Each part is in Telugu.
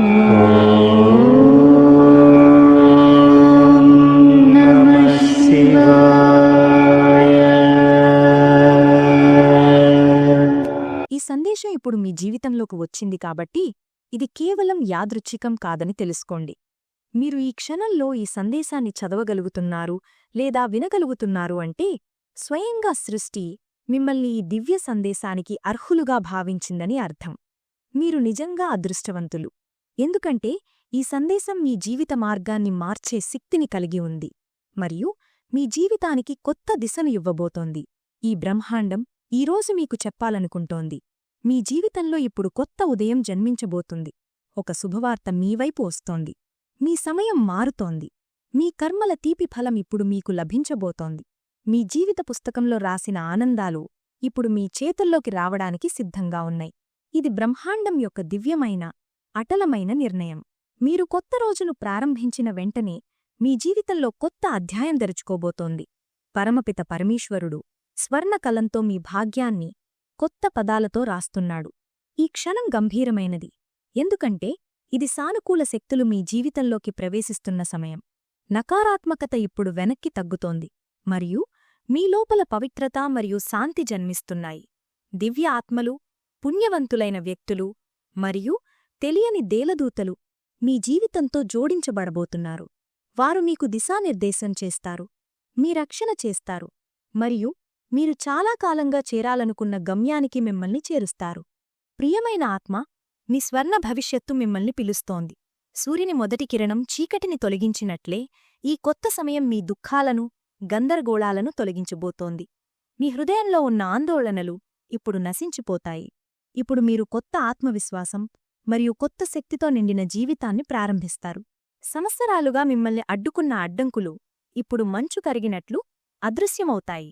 ఈ సందేశం ఇప్పుడు మీ జీవితంలోకి వచ్చింది కాబట్టి ఇది కేవలం యాదృచ్ఛికం కాదని తెలుసుకోండి. మీరు ఈ క్షణంలో ఈ సందేశాన్ని చదవగలుగుతున్నారు లేదా వినగలుగుతున్నారు అంటే స్వయంగా సృష్టి మిమ్మల్ని ఈ దివ్య సందేశానికి అర్హులుగా భావించిందని అర్థం. మీరు నిజంగా అదృష్టవంతులు. ఎందుకంటే ఈ సందేశం మీ జీవిత మార్గాన్ని మార్చే శక్తిని కలిగి ఉంది మరియు మీ జీవితానికి కొత్త దిశను ఇవ్వబోతోంది. ఈ బ్రహ్మాండం ఈరోజు మీకు చెప్పాలనుకుంటోంది. మీ జీవితంలో ఇప్పుడు కొత్త ఉదయం జన్మించబోతుంది. ఒక శుభవార్త మీవైపు వస్తోంది. మీ సమయం మారుతోంది. మీ కర్మల తీపి ఫలం ఇప్పుడు మీకు లభించబోతోంది. మీ జీవిత పుస్తకంలో రాసిన ఆనందాలు ఇప్పుడు మీ చేతుల్లోకి రావడానికి సిద్ధంగా ఉన్నాయి. ఇది బ్రహ్మాండం యొక్క దివ్యమైన అటలమైన నిర్ణయం. మీరు కొత్త రోజును ప్రారంభించిన వెంటనే మీ జీవితంలో కొత్త అధ్యాయం తెరుచుకోబోతోంది. పరమపిత పరమేశ్వరుడు స్వర్ణకలంతో మీ భాగ్యాన్ని కొత్త పదాలతో రాస్తున్నాడు. ఈ క్షణం గంభీరమైనది. ఎందుకంటే ఇది సానుకూల శక్తులు మీ జీవితంలోకి ప్రవేశిస్తున్న సమయం. నకారాత్మకత ఇప్పుడు వెనక్కి తగ్గుతోంది. మరియు మీ లోపల పవిత్రత మరియు శాంతి జన్మిస్తున్నాయి. దివ్య ఆత్మలు పుణ్యవంతులైన వ్యక్తులు మరియు తెలియని దేలదూతలు మీ జీవితంతో జోడించబడబోతున్నారు. వారు మీకు దిశానిర్దేశం చేస్తారు. మీ రక్షణ చేస్తారు. మరియు మీరు చాలా కాలంగా చేరాలనుకున్న గమ్యానికి మిమ్మల్ని చేరుస్తారు. ప్రియమైన ఆత్మ మీ స్వర్ణ భవిష్యత్తు మిమ్మల్ని పిలుస్తోంది. సూర్యుని మొదటి కిరణం చీకటిని తొలగించినట్లే ఈ కొత్త సమయం మీ దుఃఖాలను గందరగోళాలను తొలగించబోతోంది. మీ హృదయంలో ఉన్న ఆందోళనలు ఇప్పుడు నశించిపోతాయి. ఇప్పుడు మీరు కొత్త ఆత్మవిశ్వాసం మరియు కొత్త శక్తితో నిండిన జీవితాన్ని ప్రారంభిస్తారు. సంవత్సరాలుగా మిమ్మల్ని అడ్డుకున్న అడ్డంకులు ఇప్పుడు మంచు కరిగినట్లు అదృశ్యమవుతాయి.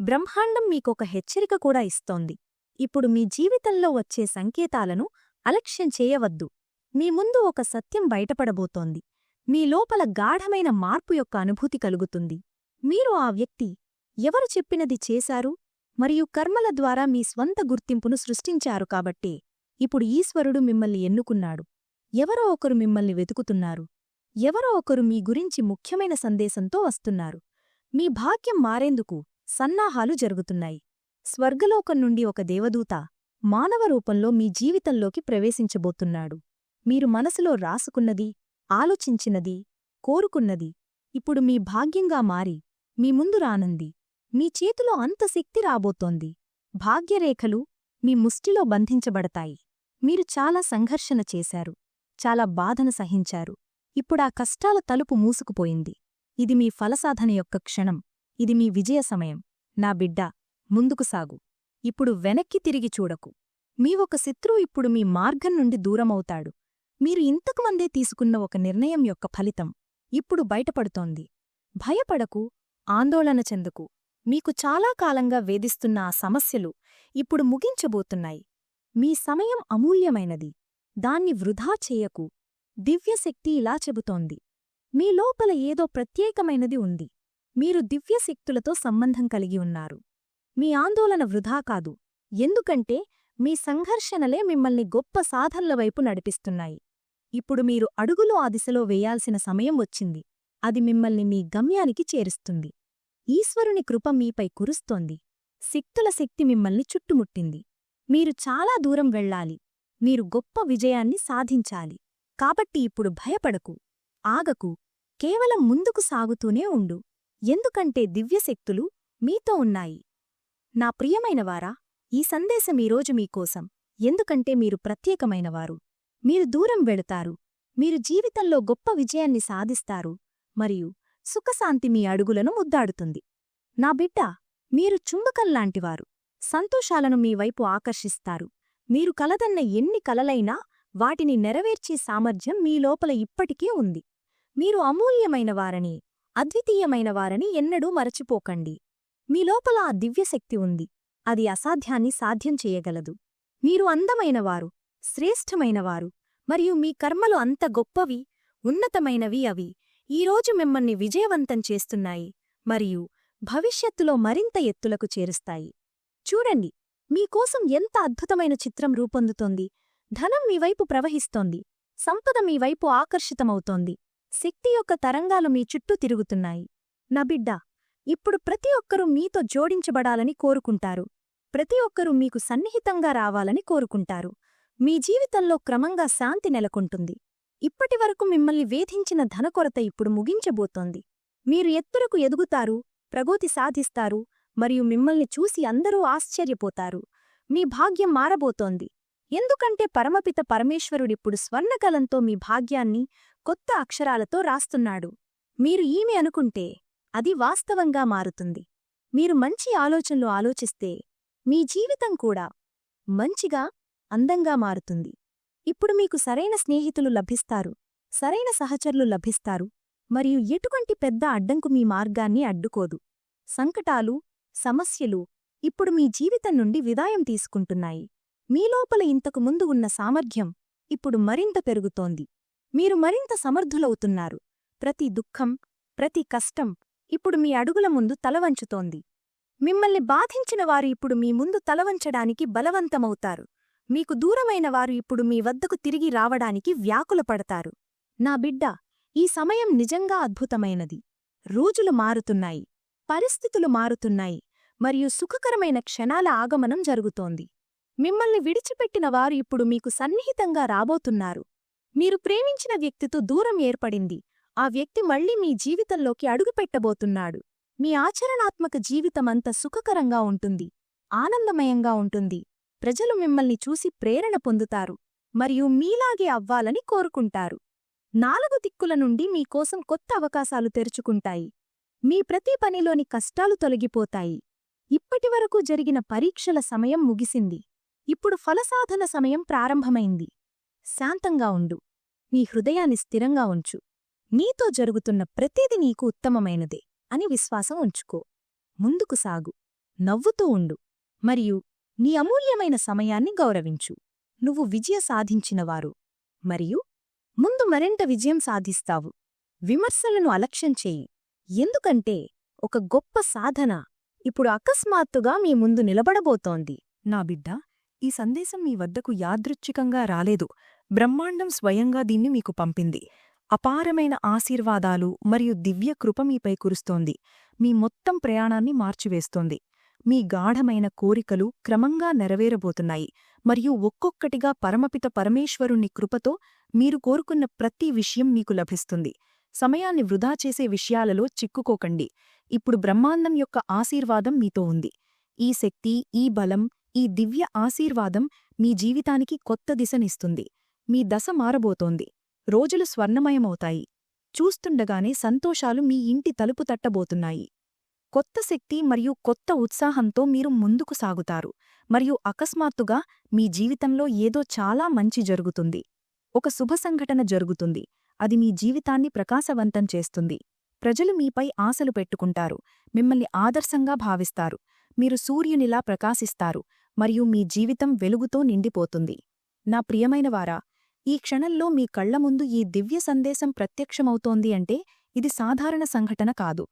బ్రహ్మాండం మీకొక హెచ్చరిక కూడా ఇస్తోంది. ఇప్పుడు మీ జీవితంలో వచ్చే సంకేతాలను అలక్ష్యం చేయవద్దు. మీ ముందు ఒక సత్యం బయటపడబోతోంది. మీ లోపల గాఢమైన మార్పు యొక్క అనుభూతి కలుగుతుంది. మీరు ఆ వ్యక్తి ఎవరు చెప్పినది చేశారు? మరియు కర్మల ద్వారా మీ స్వంత గుర్తింపును సృష్టించారు కాబట్టే ఇప్పుడు ఈశ్వరుడు మిమ్మల్ని ఎన్నుకున్నాడు. ఎవరో ఒకరు మిమ్మల్ని వెతుకుతున్నారు. ఎవరో ఒకరు మీ గురించి ముఖ్యమైన సందేశంతో వస్తున్నారు. మీ భాగ్యం మారేందుకు సన్నాహాలు జరుగుతున్నాయి. స్వర్గలోకం నుండి ఒక దేవదూత మానవ రూపంలో మీ జీవితంలోకి ప్రవేశించబోతున్నాడు. మీరు మనసులో రాసుకున్నది ఆలోచించినది కోరుకున్నది ఇప్పుడు మీ భాగ్యంగా మారి మీ ముందు రానంది. మీ చేతిలో అంత శక్తి రాబోతోంది. భాగ్యరేఖలు మీ ముష్టిలో బంధించబడతాయి. మీరు చాలా సంఘర్షణ చేశారు. చాలా బాధను సహించారు. ఇప్పుడా కష్టాల తలుపు మూసుకుపోయింది. ఇది మీ ఫలసాధన యొక్క క్షణం. ఇది మీ విజయ సమయం. నా బిడ్డా ముందుకు సాగు. ఇప్పుడు వెనక్కి తిరిగి చూడకు. మీ ఒక శత్రువు ఇప్పుడు మీ మార్గం నుండి దూరమవుతాడు. మీరు ఇంతకుమందే తీసుకున్న ఒక నిర్ణయం యొక్క ఫలితం ఇప్పుడు బయటపడుతోంది. భయపడకు ఆందోళన చెందుకు. మీకు చాలా కాలంగా వేధిస్తున్న ఆ సమస్యలు ఇప్పుడు ముగించబోతున్నాయి. మీ సమయం అమూల్యమైనది. దాన్ని వృధా చేయకు. దివ్యశక్తి ఇలా చెబుతోంది. మీ లోపల ఏదో ప్రత్యేకమైనది ఉంది. మీరు దివ్యశక్తులతో సంబంధం కలిగి ఉన్నారు. మీ ఆందోళన వృధా కాదు. ఎందుకంటే మీ సంఘర్షణలే మిమ్మల్ని గొప్ప సాధనల వైపు నడిపిస్తున్నాయి. ఇప్పుడు మీరు అడుగులు ఆ దిశలో వేయాల్సిన సమయం వచ్చింది. అది మిమ్మల్ని మీ గమ్యానికి చేరుస్తుంది. ఈశ్వరుని కృప మీపై కురుస్తోంది. శక్తుల శక్తి మిమ్మల్ని చుట్టుముట్టింది. మీరు చాలా దూరం వెళ్ళాలి. మీరు గొప్ప విజయాన్ని సాధించాలి. కాబట్టి ఇప్పుడు భయపడకు. ఆగకు. కేవలం ముందుకు సాగుతూనే ఉండు. ఎందుకంటే దివ్యశక్తులు మీతో ఉన్నాయి. నా ప్రియమైనవారా ఈ సందేశం ఈరోజు మీకోసం ఎందుకంటే మీరు ప్రత్యేకమైనవారు. మీరు దూరం వెళుతారు. మీరు జీవితంలో గొప్ప విజయాన్ని సాధిస్తారు. మరియు సుఖశాంతి మీ అడుగులను ముద్దాడుతుంది. నా బిడ్డ మీరు చుంబకంలాంటివారు సంతోషాలను మీ వైపు ఆకర్షిస్తారు. మీరు కలదన్న ఎన్ని కలలైనా వాటిని నెరవేర్చే సామర్థ్యం మీ లోపల ఇప్పటికే ఉంది. మీరు అమూల్యమైనవారని అద్వితీయమైనవారని ఎన్నడూ మరచిపోకండి. మీ లోపల ఆ దివ్యశక్తి ఉంది. అది అసాధ్యాన్ని సాధ్యం చేయగలదు. మీరు అందమైనవారు శ్రేష్ఠమైనవారు మరియు మీ కర్మలు అంత గొప్పవి ఉన్నతమైనవి అవి. ఈరోజు మిమ్మల్ని విజయవంతం చేస్తున్నాయి మరియు భవిష్యత్తులో మరింత ఎత్తులకు చేరుస్తాయి. చూడండి మీకోసం ఎంత అద్భుతమైన చిత్రం రూపొందుతోంది. ధనం మీ వైపు ప్రవహిస్తోంది. సంపద మీ వైపు ఆకర్షితమవుతోంది. శక్తి యొక్క తరంగాలు మీ చుట్టూ తిరుగుతున్నాయి. నా బిడ్డ ఇప్పుడు ప్రతి ఒక్కరూ మీతో జోడించబడాలని కోరుకుంటారు. ప్రతి ఒక్కరూ మీకు సన్నిహితంగా రావాలని కోరుకుంటారు. మీ జీవితంలో క్రమంగా శాంతి నెలకొంటుంది. ఇప్పటివరకు మిమ్మల్ని వేధించిన ధనకొరత ఇప్పుడు ముగించబోతోంది. మీరు ఎత్తులకు ఎదుగుతారు ప్రగోతి సాధిస్తారు మరియు మిమ్మల్ని చూసి అందరూ ఆశ్చర్యపోతారు. మీ భాగ్యం మారబోతోంది. ఎందుకంటే పరమపిత పరమేశ్వరుడిప్పుడు స్వర్ణకలంతో మీ భాగ్యాన్ని కొత్త అక్షరాలతో రాస్తున్నాడు. మీరు ఈమె అనుకుంటే అది వాస్తవంగా మారుతుంది. మీరు మంచి ఆలోచనలు ఆలోచిస్తే మీ జీవితం కూడా మంచిగా అందంగా మారుతుంది. ఇప్పుడు మీకు సరైన స్నేహితులు లభిస్తారు. సరైన సహచరులు లభిస్తారు. మరియు ఎటువంటి పెద్ద అడ్డంకు మీ మార్గాన్ని అడ్డుకోదు. సంకటాలు సమస్యలు ఇప్పుడు మీ జీవితం నుండి విదాయం తీసుకుంటున్నాయి. మీలోపల ఇంతకు ముందు ఉన్న సామర్థ్యం ఇప్పుడు మరింత పెరుగుతోంది. మీరు మరింత సమర్థులవుతున్నారు. ప్రతి దుఃఖం ప్రతి కష్టం ఇప్పుడు మీ అడుగుల ముందు తలవంచుతోంది. మిమ్మల్ని బాధించిన వారు ఇప్పుడు మీ ముందు తలవంచడానికి బలవంతమవుతారు. మీకు దూరమైన వారు ఇప్పుడు మీ వద్దకు తిరిగి రావడానికి వ్యాకులపడతారు. నా బిడ్డ ఈ సమయం నిజంగా అద్భుతమైనది. రోజులు మారుతున్నాయి. పరిస్థితులు మారుతున్నాయి. మరియు సుఖకరమైన క్షణాల ఆగమనం జరుగుతోంది. మిమ్మల్ని విడిచిపెట్టిన వారు ఇప్పుడు మీకు సన్నిహితంగా రాబోతున్నారు. మీరు ప్రేమించిన వ్యక్తితో దూరం ఏర్పడింది. ఆ వ్యక్తి మళ్ళీ మీ జీవితంలోకి అడుగుపెట్టబోతున్నాడు. మీ ఆచరణాత్మక జీవితమంత సుఖకరంగా ఉంటుంది. ఆనందమయంగా ఉంటుంది. ప్రజలు మిమ్మల్ని చూసి ప్రేరణ పొందుతారు. మరియు మీలాగే అవ్వాలని కోరుకుంటారు. నాలుగు దిక్కుల నుండి మీకోసం కొత్త అవకాశాలు తెరుచుకుంటాయి. మీ ప్రతి పనిలోని కష్టాలు తొలగిపోతాయి. ఇప్పటివరకు జరిగిన పరీక్షల సమయం ముగిసింది. ఇప్పుడు ఫలసాధన సమయం ప్రారంభమైంది. శాంతంగా ఉండు. నీ హృదయాన్ని స్థిరంగా ఉంచు. నీతో జరుగుతున్న ప్రతిది నీకు ఉత్తమమైనదే అని విశ్వాసం ఉంచుకో. ముందుకు సాగు. నవ్వుతూ ఉండు. మరియు నీ అమూల్యమైన సమయాన్ని గౌరవించు. నువ్వు విజయ సాధించినవారు. మరియు ముందు మరింత విజయం సాధిస్తావు. విమర్శలను అలక్ష్యం చేయి. ఎందుకంటే ఒక గొప్ప సాధన ఇప్పుడు అకస్మాత్తుగా మీ ముందు నిలబడబోతోంది. నా బిడ్డ ఈ సందేశం మీ వద్దకు యాదృచ్ఛికంగా రాలేదు. బ్రహ్మాండం స్వయంగా దీన్ని మీకు పంపింది. అపారమైన ఆశీర్వాదాలు మరియు దివ్య కృప మీపై కురుస్తోంది. మీ మొత్తం ప్రయాణాన్ని మార్చివేస్తోంది. మీ గాఢమైన కోరికలు క్రమంగా నెరవేరబోతున్నాయి. మరియు ఒక్కొక్కటిగా పరమపిత పరమేశ్వరుణ్ణి కృపతో మీరు కోరుకున్న ప్రతి విషయం మీకు లభిస్తుంది. సమయాన్ని వృధా చేసే విషయాలలో చిక్కుకోకండి. ఇప్పుడు బ్రహ్మాండం యొక్క ఆశీర్వాదం మీతో ఉంది. ఈ శక్తి ఈ బలం ఈ దివ్య ఆశీర్వాదం మీ జీవితానికి కొత్త దిశనిస్తుంది. మీ దశ మారబోతోంది. రోజులు స్వర్ణమయమవుతాయి. చూస్తుండగానే సంతోషాలు మీ ఇంటి తలుపు తట్టబోతున్నాయి. కొత్త శక్తి మరియు కొత్త ఉత్సాహంతో మీరు ముందుకు సాగుతారు. మరియు అకస్మాత్తుగా మీ జీవితంలో ఏదో చాలా మంచి జరుగుతుంది. ఒక శుభ సంఘటన జరుగుతుంది. అది మీ జీవితాన్ని ప్రకాశవంతం చేస్తుంది. ప్రజలు మీపై ఆశలు పెట్టుకుంటారు. మిమ్మల్ని ఆదర్శంగా భావిస్తారు. మీరు సూర్యునిలా ప్రకాశిస్తారు. మరియు మీ జీవితం వెలుగుతో నిండిపోతుంది. నా ప్రియమైనవారా ఈ క్షణంలో మీ కళ్ళ ముందు ఈ దివ్య సందేశం ప్రత్యక్షమవుతోంది అంటే ఇది సాధారణ సంఘటన కాదు.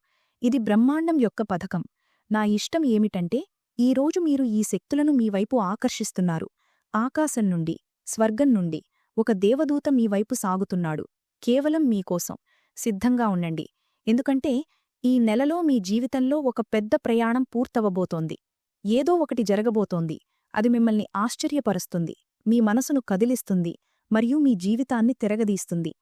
ఇది బ్రహ్మాండం యొక్క పథకం. నా ఇష్టం ఏమిటంటే ఈరోజు మీరు ఈ శక్తులను మీవైపు ఆకర్షిస్తున్నారు. ఆకాశం నుండి స్వర్గం నుండి ఒక దేవదూత మీవైపు సాగుతున్నాడు. కేవలం మీకోసం సిద్ధంగా ఉండండి. ఎందుకంటే ఈ నెలలో మీ జీవితంలో ఒక పెద్ద ప్రయాణం పూర్తవబోతోంది ఏదో ఒకటి జరగబోతోంది. అది మిమ్మల్ని ఆశ్చర్యపరుస్తుంది. మీ మనసును కదిలిస్తుంది. మరియు మీ జీవితాన్ని తిరగదీస్తుంది.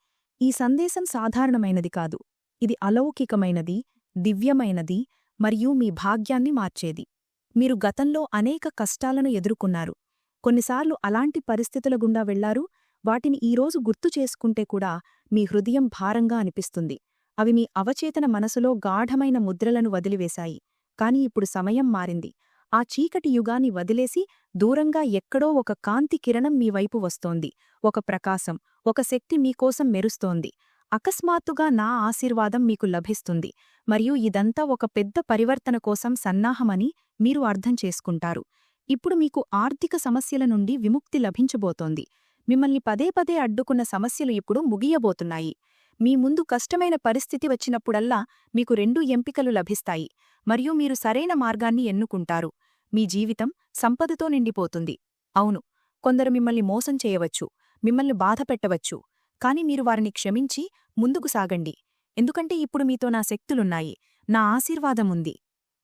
ఈ సందేశం సాధారణమైనది కాదు. ఇది అలౌకికమైనది దివ్యమైనది మరియు మీ భాగ్యాన్ని మార్చేది. మీరు గతంలో అనేక కష్టాలను ఎదుర్కొన్నారు. కొన్నిసార్లు అలాంటి పరిస్థితుల గుండా వెళ్ళారు. వాటిని ఈరోజు గుర్తు చేసుకుంటే కూడా మీ హృదయం భారంగా అనిపిస్తుంది. అవి మీ అవచేతన మనసులో గాఢమైన ముద్రలను వదిలివేశాయి. కాని ఇప్పుడు సమయం మారింది. ఆ చీకటి యుగాన్ని వదిలేసి దూరంగా ఎక్కడో ఒక కాంతి కిరణం మీ వైపు వస్తోంది. ఒక ప్రకాశం ఒక శక్తి మీకోసం మెరుస్తోంది. అకస్మాత్తుగా నా ఆశీర్వాదం మీకు లభిస్తుంది. మరియు ఇదంతా ఒక పెద్ద పరివర్తన కోసం సన్నాహమని మీరు అర్థం చేసుకుంటారు. ఇప్పుడు మీకు ఆర్థిక సమస్యల నుండి విముక్తి లభించబోతోంది. మిమ్మల్ని పదే పదే అడ్డుకున్న సమస్యలు ఇప్పుడు ముగియబోతున్నాయి. మీ ముందు కష్టమైన పరిస్థితి వచ్చినప్పుడల్లా మీకు రెండు ఎంపికలు లభిస్తాయి. మరియు మీరు సరైన మార్గాన్ని ఎన్నుకుంటారు. మీ జీవితం సంపదతో నిండిపోతుంది. అవును కొందరు మిమ్మల్ని మోసం చేయవచ్చు మిమ్మల్ని బాధపెట్టవచ్చు కాని మీరు వారిని క్షమించి ముందుకు సాగండి. ఎందుకంటే ఇప్పుడు మీతో నా శక్తులున్నాయి నా ఆశీర్వాదం ఉంది.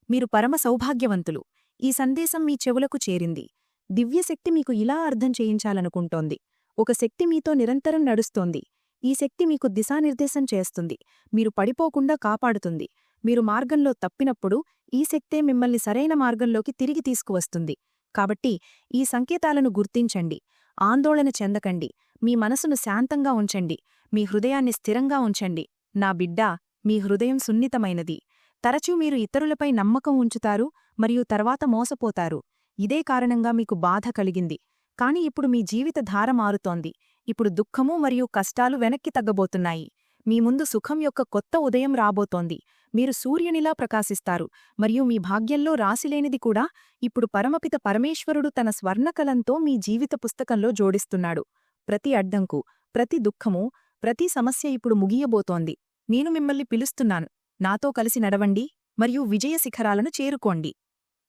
మీరు పరమ సౌభాగ్యవంతులు. ఈ సందేశం మీ చెవులకు చేరింది. దివ్యశక్తి మీకు ఇలా అర్థం చేయించాలనుకుంటోంది. ఒక శక్తి మీతో నిరంతరం నడుస్తోంది. ఈ శక్తి మీకు దిశానిర్దేశం చేస్తుంది. మీరు పడిపోకుండా కాపాడుతుంది. మీరు మార్గంలో తప్పినప్పుడు ఈ శక్తే మిమ్మల్ని సరైన మార్గంలోకి తిరిగి తీసుకువస్తుంది. కాబట్టి ఈ సంకేతాలను గుర్తించండి. ఆందోళన చెందకండి. మీ మనసును శాంతంగా ఉంచండి. మీ హృదయాన్ని స్థిరంగా ఉంచండి. నా బిడ్డా మీ హృదయం సున్నితమైనది. తరచూ మీరు ఇతరులపై నమ్మకం ఉంచుతారు మరియు తర్వాత మోసపోతారు. ఇదే కారణంగా మీకు బాధ కలిగింది. కాని ఇప్పుడు మీ జీవిత ధార మారుతోంది. ఇప్పుడు దుఃఖము మరియు కష్టాలు వెనక్కి తగ్గబోతున్నాయి. మీ ముందు సుఖం యొక్క కొత్త ఉదయం రాబోతోంది. మీరు సూర్యునిలా ప్రకాశిస్తారు. మరియు మీ భాగ్యంలో రాసిలేనిది కూడా ఇప్పుడు పరమపిత పరమేశ్వరుడు తన స్వర్ణకలంతో మీ జీవిత పుస్తకంలో జోడిస్తున్నాడు. ప్రతి అడ్డంకు ప్రతి దుఃఖము ప్రతి సమస్య ఇప్పుడు ముగియబోతోంది. నేను మిమ్మల్ని పిలుస్తున్నాను. నాతో కలిసి నడవండి మరియు విజయ శిఖరాలను చేరుకోండి.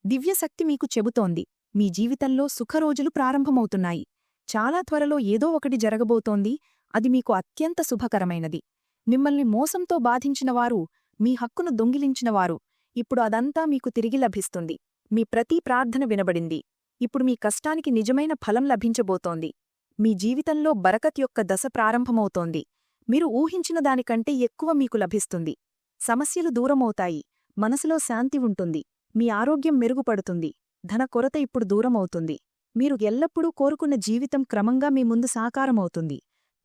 దివ్యశక్తి మీకు చెబుతోంది. మీ జీవితంలో సుఖరోజులు ప్రారంభమవుతున్నాయి. చాలా త్వరలో ఏదో ఒకటి జరగబోతోంది. అది మీకు అత్యంత శుభకరమైనది. మిమ్మల్ని మోసంతో బాధించినవారు మీ హక్కును దొంగిలించినవారు. ఇప్పుడు అదంతా మీకు తిరిగి లభిస్తుంది. మీ ప్రతి ప్రార్థన వినబడింది. ఇప్పుడు మీ కష్టానికి నిజమైన ఫలం లభించబోతోంది. మీ జీవితంలో బరకత్ యొక్క దశ ప్రారంభమవుతోంది. మీరు ఊహించిన దానికంటే ఎక్కువ మీకు లభిస్తుంది. సమస్యలు దూరమవుతాయి. మనసులో శాంతి ఉంటుంది. మీ ఆరోగ్యం మెరుగుపడుతుంది. ధన కొరత ఇప్పుడు దూరమవుతుంది. మీరు ఎల్లప్పుడూ కోరుకున్న జీవితం క్రమంగా మీ ముందు సాకారమవుతుంది.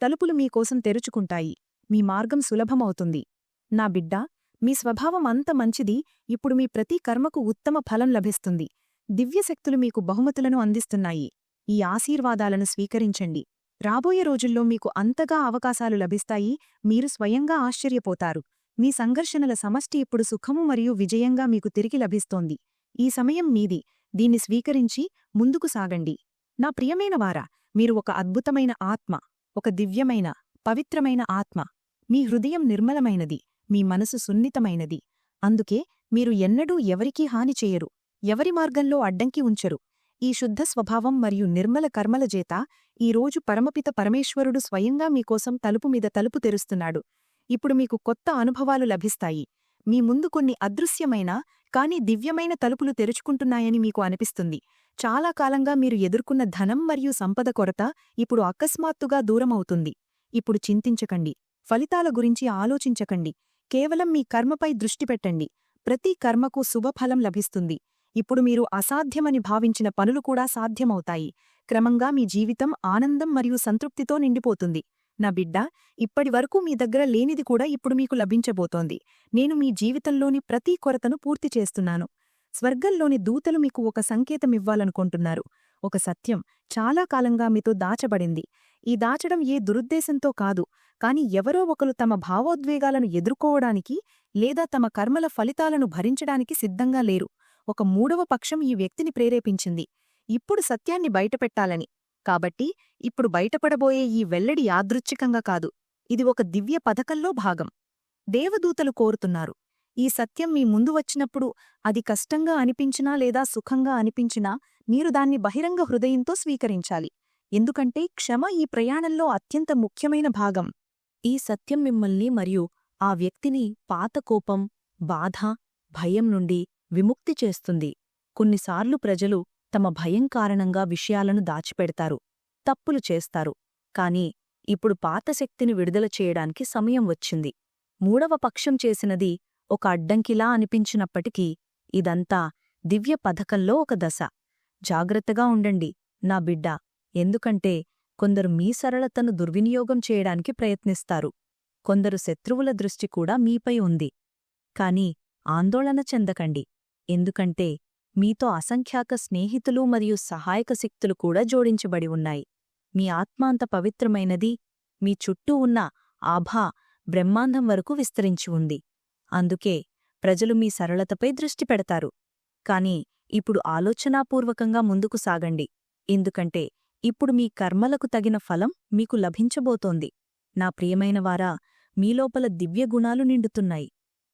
తలుపులు మీకోసం తెరుచుకుంటాయి. మీ మార్గం సులభమవుతుంది. నా బిడ్డా మీ స్వభావం అంత మంచిది. ఇప్పుడు మీ ప్రతి కర్మకు ఉత్తమ ఫలం లభిస్తుంది. దివ్యశక్తులు మీకు బహుమతులను అందిస్తున్నాయి. ఈ ఆశీర్వాదాలను స్వీకరించండి. రాబోయే రోజుల్లో మీకు అంతగా అవకాశాలు లభిస్తాయి. మీరు స్వయంగా ఆశ్చర్యపోతారు. మీ సంఘర్షణల సమష్టి ఇప్పుడు సుఖము మరియు విజయంగా మీకు తిరిగి లభిస్తోంది. ఈ సమయం మీది. దీన్ని స్వీకరించి ముందుకు సాగండి. నా ప్రియమైన వారా మీరు ఒక అద్భుతమైన ఆత్మ ఒక దివ్యమైన పవిత్రమైన ఆత్మ. మీ హృదయం నిర్మలమైనది మీ మనసు సున్నితమైనది. అందుకే మీరు ఎన్నడూ ఎవరికీ హాని చేయరు ఎవరి మార్గంలో అడ్డంకి ఉంచరు. ఈ శుద్ధ స్వభావం మరియు నిర్మల కర్మల చేత ఈరోజు పరమపిత పరమేశ్వరుడు స్వయంగా మీకోసం తలుపు మీద తలుపు తెరుస్తున్నాడు. ఇప్పుడు మీకు కొత్త అనుభవాలు లభిస్తాయి. మీ ముందు కొన్ని అదృశ్యమైన కాని దివ్యమైన తలుపులు తెరుచుకుంటున్నాయని మీకు అనిపిస్తుంది. చాలా కాలంగా మీరు ఎదుర్కొన్న ధనం మరియు సంపద కొరత ఇప్పుడు అకస్మాత్తుగా దూరమవుతుంది. ఇప్పుడు చింతించకండి. ఫలితాల గురించి ఆలోచించకండి. కేవలం మీ కర్మపై దృష్టి పెట్టండి. ప్రతి కర్మకు శుభఫలం లభిస్తుంది. ఇప్పుడు మీరు అసాధ్యమని భావించిన పనులు కూడా సాధ్యమవుతాయి. క్రమంగా మీ జీవితం ఆనందం మరియు సంతృప్తితో నిండిపోతుంది. నా బిడ్డ ఇప్పటివరకు మీ దగ్గర లేనిది కూడా ఇప్పుడు మీకు లభించబోతోంది. నేను మీ జీవితంలోని ప్రతి కొరతను పూర్తి చేస్తున్నాను. స్వర్గంలోని దూతలు మీకు ఒక సంకేతమివ్వాలనుకుంటున్నారు ఒక సత్యం చాలా కాలంగా మీతో దాచబడింది. ఈ దాచడం ఏ దురుద్దేశంతో కాదు కాని ఎవరో ఒకరు తమ భావోద్వేగాలను ఎదుర్కోవడానికి లేదా తమ కర్మల ఫలితాలను భరించడానికి సిద్ధంగా లేరు. ఒక మూడవ పక్షం ఈ వ్యక్తిని ప్రేరేపించింది. ఇప్పుడు సత్యాన్ని బయటపెట్టాలని కాబట్టి ఇప్పుడు బయటపడబోయే ఈ వెల్లడి యాదృచ్ఛికంగా కాదు. ఇది ఒక దివ్య పథకంలో భాగం. దేవదూతలు కోరుతున్నారు ఈ సత్యం మీ ముందు వచ్చినప్పుడు అది కష్టంగా అనిపించినా లేదా సుఖంగా అనిపించినా మీరు దాన్ని బహిరంగ హృదయంతో స్వీకరించాలి. ఎందుకంటే క్షమ ఈ ప్రయాణంలో అత్యంత ముఖ్యమైన భాగం. ఈ సత్యం మిమ్మల్ని మరియు ఆ వ్యక్తిని పాత కోపం బాధ భయం నుండి విముక్తి చేస్తుంది. కొన్నిసార్లు ప్రజలు తమ భయం కారణంగా విషయాలను దాచిపెడతారు తప్పులు చేస్తారు. కాని ఇప్పుడు పాత శక్తిని విడుదల చేయడానికి సమయం వచ్చింది. మూడవ పక్షం చేసినది ఒక అడ్డంకిలా అనిపించినప్పటికీ ఇదంతా దివ్య పథకంలో ఒక దశ. జాగ్రత్తగా ఉండండి నా బిడ్డ. ఎందుకంటే కొందరు మీ సరళతను దుర్వినియోగం చేయడానికి ప్రయత్నిస్తారు. కొందరు శత్రువుల దృష్టి కూడా మీపై ఉంది. కాని ఆందోళన చెందకండి. ఎందుకంటే మీతో అసంఖ్యాక స్నేహితులు మరియు సహాయక శక్తులు కూడా జోడించబడి ఉన్నాయి. మీ ఆత్మ అంత పవిత్రమైనది మీ చుట్టూ ఉన్న ఆభా బ్రహ్మాండం వరకు విస్తరించి ఉంది. అందుకే ప్రజలు మీ సరళతపై దృష్టి పెడతారు. కాని ఇప్పుడు ఆలోచనాపూర్వకంగా ముందుకు సాగండి. ఎందుకంటే ఇప్పుడు మీ కర్మలకు తగిన ఫలం మీకు లభించబోతోంది. నా ప్రియమైనవారా మీలోపల దివ్యగుణాలు నిండుతున్నాయి.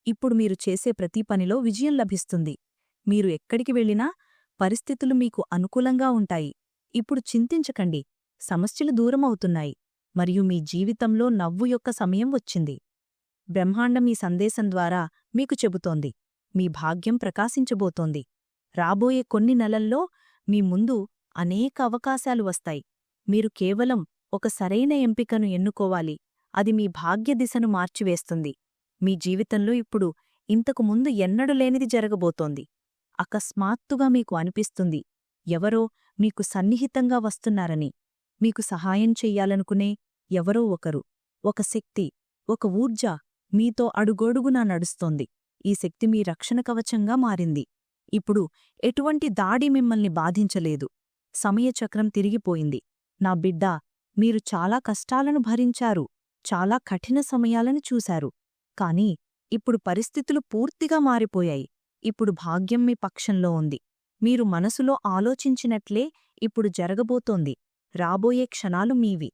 ఇప్పుడు మీరు చేసే ప్రతి పనిలో విజయం లభిస్తుంది. మీరు ఎక్కడికి వెళ్ళినా పరిస్థితులు మీకు అనుకూలంగా ఉంటాయి. ఇప్పుడు చింతించకండి. సమస్యలు దూరమవుతున్నాయి. మరియు మీ జీవితంలో నవ్వు యొక్క సమయం వచ్చింది. బ్రహ్మాండం ఈ సందేశం ద్వారా మీకు చెబుతోంది. మీ భాగ్యం ప్రకాశించబోతోంది. రాబోయే కొన్ని నెలల్లో మీ ముందు అనేక అవకాశాలు వస్తాయి. మీరు కేవలం ఒక సరైన ఎంపికను ఎన్నుకోవాలి. అది మీ భాగ్య దిశను మార్చివేస్తుంది. మీ జీవితంలో ఇప్పుడు ఇంతకు ముందు ఎన్నడూ లేనిది జరగబోతోంది. అకస్మాత్తుగా మీకు అనిపిస్తుంది. ఎవరో మీకు సన్నిహితంగా వస్తున్నారని మీకు సహాయం చెయ్యాలనుకునే ఎవరో ఒకరు ఒక శక్తి ఒక ఊర్జ మీతో అడుగొడుగునా నడుస్తోంది. ఈ శక్తి మీ రక్షణ కవచంగా మారింది. ఇప్పుడు ఎటువంటి దాడి మిమ్మల్ని బాధించలేదు. సమయచక్రం తిరిగిపోయింది. నా బిడ్డ మీరు చాలా కష్టాలను భరించారు చాలా కఠిన సమయాలను చూశారు. కాని ఇప్పుడు పరిస్థితులు పూర్తిగా మారిపోయాయి. ఇప్పుడు భాగ్యం మీ పక్షంలో ఉంది. మీరు మనసులో ఆలోచించినట్లే ఇప్పుడు జరగబోతోంది. రాబోయే క్షణాలు మీవి.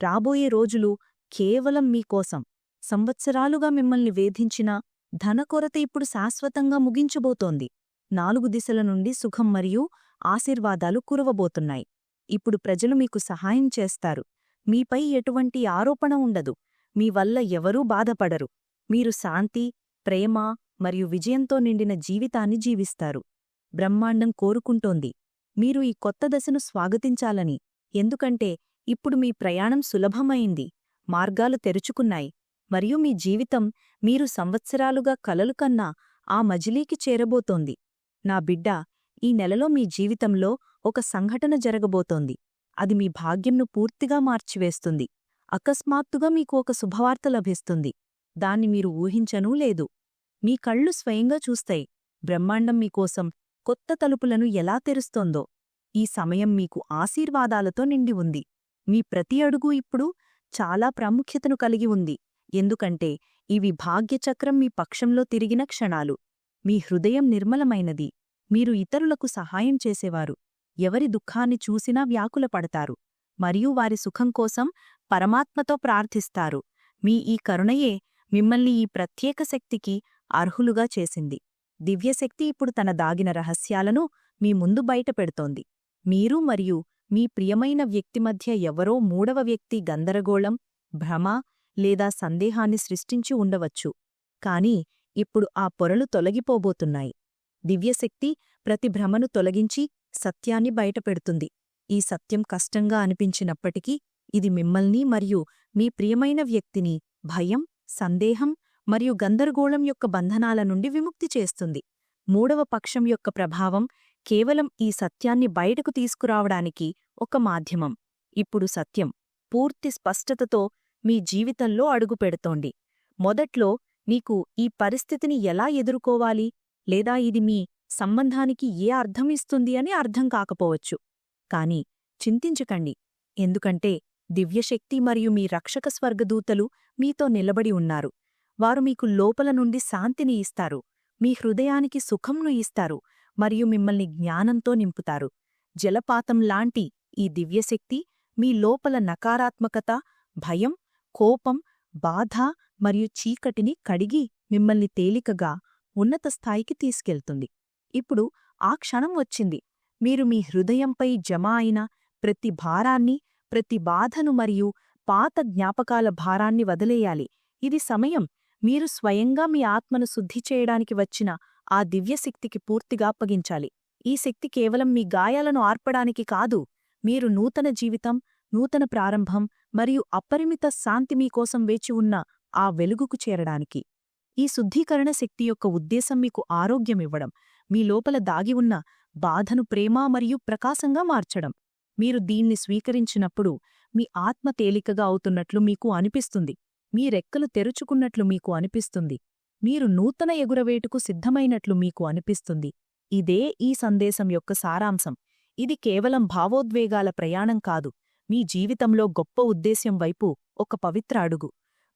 రాబోయే రోజులు కేవలం మీకోసం సంవత్సరాలుగా మిమ్మల్ని వేధించిన ధనకొరత ఇప్పుడు శాశ్వతంగా ముగించబోతోంది. నాలుగు దిశల నుండి సుఖం మరియు ఆశీర్వాదాలు కురవబోతున్నాయి. ఇప్పుడు ప్రజలు మీకు సహాయం చేస్తారు. మీపై ఎటువంటి ఆరోపణ ఉండదు. మీ వల్ల ఎవరూ బాధపడరు. మీరు శాంతి ప్రేమ మరియు విజయంతో నిండిన జీవితాన్ని జీవిస్తారు. బ్రహ్మాండం కోరుకుంటోంది. మీరు ఈ కొత్త దశను స్వాగతించాలని. ఎందుకంటే ఇప్పుడు మీ ప్రయాణం సులభమైంది. మార్గాలు తెరుచుకున్నాయి. మరియు మీ జీవితం మీరు సంవత్సరాలుగా కలలు కన్నా ఆ మజిలీకి చేరబోతోంది. నా బిడ్డ ఈ నెలలో మీ జీవితంలో ఒక సంఘటన జరగబోతోంది. అది మీ భాగ్యంను పూర్తిగా మార్చివేస్తుంది. అకస్మాత్తుగా మీకు ఒక శుభవార్త లభిస్తుంది. దాన్ని మీరు ఊహించనూ లేదు. మీ కళ్ళు స్వయంగా చూస్తాయి. బ్రహ్మాండం మీకోసం కొత్త తలుపులను ఎలా తెరుస్తోందో. ఈ సమయం మీకు ఆశీర్వాదాలతో నిండి ఉంది. మీ ప్రతి అడుగు ఇప్పుడు చాలా ప్రాముఖ్యతను కలిగి ఉంది. ఎందుకంటే ఇవి భాగ్యచక్రం మీ పక్షంలో తిరిగిన క్షణాలు. మీ హృదయం నిర్మలమైనది. మీరు ఇతరులకు సహాయం చేసేవారు. ఎవరి దుఃఖాన్ని చూసినా వ్యాకులపడతారు. మరియు వారి సుఖం కోసం పరమాత్మతో ప్రార్థిస్తారు. మీ ఈ కరుణయే మిమ్మల్ని ఈ ప్రత్యేక శక్తికి అర్హులుగా చేసింది. దివ్యశక్తి ఇప్పుడు తన దాగిన రహస్యాలను మీ ముందు బయటపెడుతోంది మీరు మరియు మీ ప్రియమైన వ్యక్తి మధ్య ఎవరో మూడవ వ్యక్తి గందరగోళం భ్రమ లేదా సందేహాన్ని సృష్టించి ఉండవచ్చు. కాని ఇప్పుడు ఆ పొరలు తొలగిపోబోతున్నాయి. దివ్యశక్తి ప్రతి భ్రమను తొలగించి సత్యాన్ని బయటపెడుతుంది ఈ సత్యం కష్టంగా అనిపించినప్పటికీ ఇది మిమ్మల్ని మరియు మీ ప్రియమైన వ్యక్తిని భయం సందేహం మరియు గందరగోళం యొక్క బంధనాల నుండి విముక్తి చేస్తుంది. మూడవ పక్షం యొక్క ప్రభావం కేవలం ఈ సత్యాన్ని బయటకు తీసుకురావడానికి ఒక మాధ్యమం. ఇప్పుడు సత్యం పూర్తి స్పష్టతతో మీ జీవితంలో అడుగుపెడుతోంది మొదట్లో నీకు ఈ పరిస్థితిని ఎలా ఎదుర్కోవాలి? లేదా ఇది మీ సంబంధానికి ఏ అర్థం ఇస్తుంది అని అర్థం కాకపోవచ్చు. కాని చింతించకండి. ఎందుకంటే దివ్యశక్తి మరియు మీ రక్షక స్వర్గదూతలు మీతో నిలబడి ఉన్నారు. వారు మీకు లోపల నుండి శాంతిని ఇస్తారు మీ హృదయానికి సుఖంను ఇస్తారు మరియు మిమ్మల్ని జ్ఞానంతో నింపుతారు. జలపాతం లాంటి ఈ దివ్యశక్తి మీ లోపల నకారాత్మకత భయం కోపం బాధ మరియు చీకటిని కడిగి మిమ్మల్ని తేలికగా ఉన్నత స్థాయికి తీసుకెళ్తుంది. ఇప్పుడు ఆ క్షణం వచ్చింది. మీరు మీ హృదయంపై జమ అయిన ప్రతి భారాన్ని ప్రతి బాధను మరియు పాత జ్ఞాపకాల భారాన్ని వదిలేయాలి. ఇది సమయం. మీరు స్వయంగా మీ ఆత్మను శుద్ధి చేయడానికి వచ్చిన ఆ దివ్యశక్తికి పూర్తిగా అప్పగించాలి. ఈ శక్తి కేవలం మీ గాయాలను ఆర్పడానికి కాదు మీరు నూతన జీవితం నూతన ప్రారంభం మరియు అపరిమిత శాంతి మీకోసం వేచి ఉన్న ఆ వెలుగుకు చేరడానికి. ఈ శుద్ధీకరణ శక్తి యొక్క ఉద్దేశం మీకు ఆరోగ్యమివ్వడం మీ లోపల దాగి ఉన్న బాధను ప్రేమ మరియు ప్రకాశంగా మార్చడం. మీరు దీన్ని స్వీకరించినప్పుడు మీ ఆత్మ తేలికగా అవుతున్నట్లు మీకు అనిపిస్తుంది. మీ రెక్కలు తెరుచుకున్నట్లు మీకు అనిపిస్తుంది. మీరు నూతన ఎగురవేటుకు సిద్ధమైనట్లు మీకు అనిపిస్తుంది. ఇదే ఈ సందేశం యొక్క సారాంశం. ఇది కేవలం భావోద్వేగాల ప్రయాణం కాదు. మీ జీవితంలో గొప్ప ఉద్దేశ్యం వైపు ఒక పవిత్ర అడుగు.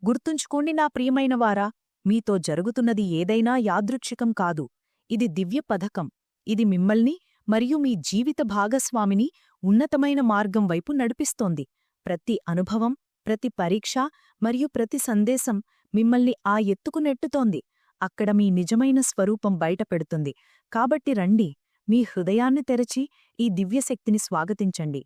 గుర్తుంచుకోండి నా ప్రియమైనవారా మీతో జరుగుతున్నది ఏదైనా యాదృచ్ఛికం కాదు. ఇది దివ్య పథకం. ఇది మిమ్మల్ని మరియు మీ జీవిత భాగస్వామిని ఉన్నతమైన మార్గం వైపు నడిపిస్తోంది. ప్రతి అనుభవం ప్రతి పరీక్ష మరియు ప్రతి సందేశం మిమ్మల్ని ఆ ఎత్తుకు నెట్టుతోంది. అక్కడ మీ నిజమైన స్వరూపం బయటపెడుతుంది కాబట్టి రండి మీ హృదయాన్ని తెరచి ఈ దివ్యశక్తిని స్వాగతించండి.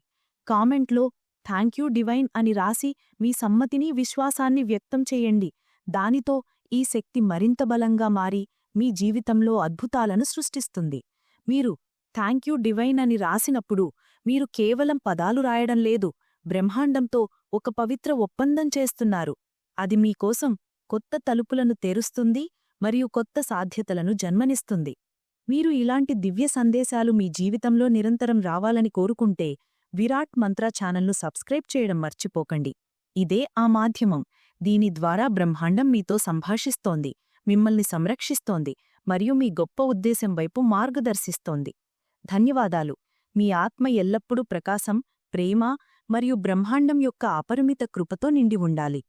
కామెంట్లో థ్యాంక్ యూ డివైన్ అని రాసి మీ సమ్మతిని విశ్వాసాన్ని వ్యక్తం చేయండి. దానితో ఈ శక్తి మరింత బలంగా మారి మీ జీవితంలో అద్భుతాలను సృష్టిస్తుంది. మీరు థ్యాంక్ యూ డివైన్ అని రాసినప్పుడు మీరు కేవలం పదాలు రాయడం లేదు బ్రహ్మాండంతో ఒక పవిత్ర ఒప్పందం చేస్తున్నారు. అది మీకోసం కొత్త తలుపులను తెరుస్తుంది మరియు కొత్త సాధ్యతలను జన్మనిస్తుంది. మీరు ఇలాంటి దివ్య సందేశాలు మీ జీవితంలో నిరంతరం రావాలని కోరుకుంటే విరాట్ మంత్ర ఛానల్ను సబ్స్క్రైబ్ చేయడం మర్చిపోకండి. ఇదే ఆ మాధ్యమం. దీని ద్వారా బ్రహ్మాండం మీతో సంభాషిస్తోంది మిమ్మల్ని సంరక్షిస్తోంది మరియు మీ గొప్ప ఉద్దేశం వైపు మార్గదర్శిస్తోంది. ధన్యవాదాలు. మీ ఆత్మ ఎల్లప్పుడూ ప్రకాశం ప్రేమ మరియు బ్రహ్మాండం యొక్క అపరిమిత కృపతో నిండి ఉండాలి.